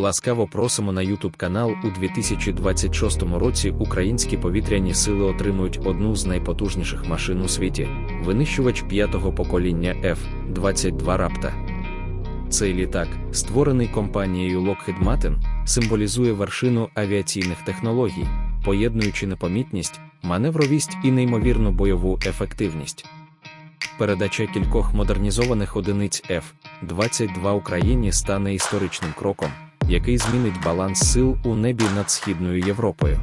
Ласкаво просимо на YouTube канал у 2026 році українські повітряні сили отримують одну з найпотужніших машин у світі винищувач п'ятого покоління F-22 Raptor. Цей літак, створений компанією Lockheed Martin, символізує вершину авіаційних технологій, поєднуючи непомітність, маневровість і неймовірну бойову ефективність. Передача кількох модернізованих одиниць F-22 Україні стане історичним кроком, який змінить баланс сил у небі над Східною Європою.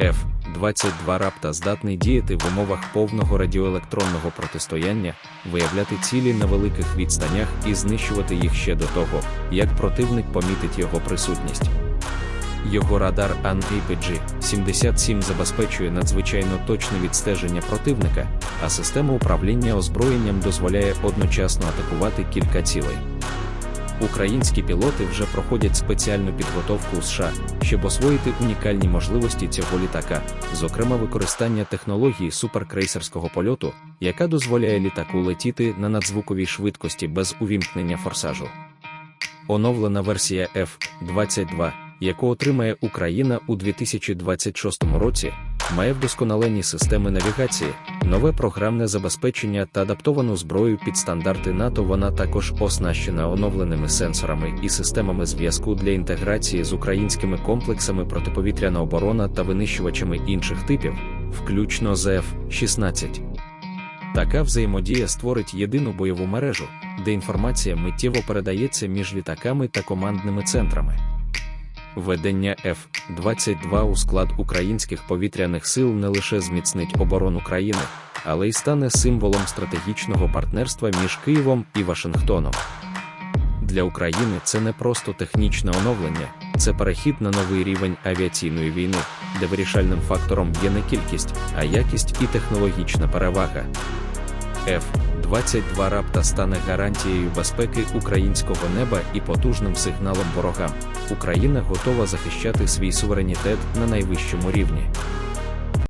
F-22 Рапта здатний діяти в умовах повного радіоелектронного протистояння, виявляти цілі на великих відстанях і знищувати їх ще до того, як противник помітить його присутність. Його радар AN-APG-77 забезпечує надзвичайно точне відстеження противника, а система управління озброєнням дозволяє одночасно атакувати кілька цілей. Українські пілоти вже проходять спеціальну підготовку у США, щоб освоїти унікальні можливості цього літака, зокрема використання технології суперкрейсерського польоту, яка дозволяє літаку летіти на надзвуковій швидкості без увімкнення форсажу. Оновлена версія F-22, яку отримає Україна у 2026 році, має вдосконалені системи навігації, нове програмне забезпечення та адаптовану зброю під стандарти НАТО. Вона також оснащена оновленими сенсорами і системами зв'язку для інтеграції з українськими комплексами протиповітряна оборона та винищувачами інших типів, включно з F-16. Така взаємодія створить єдину бойову мережу, де інформація миттєво передається між літаками та командними центрами. Введення F-22 у склад українських повітряних сил не лише зміцнить оборону країни, але й стане символом стратегічного партнерства між Києвом і Вашингтоном. Для України це не просто технічне оновлення, це перехід на новий рівень авіаційної війни, де вирішальним фактором є не кількість, а якість і технологічна перевага. F-22 Рапта стане гарантією безпеки українського неба і потужним сигналом ворогам. Україна готова захищати свій суверенітет на найвищому рівні.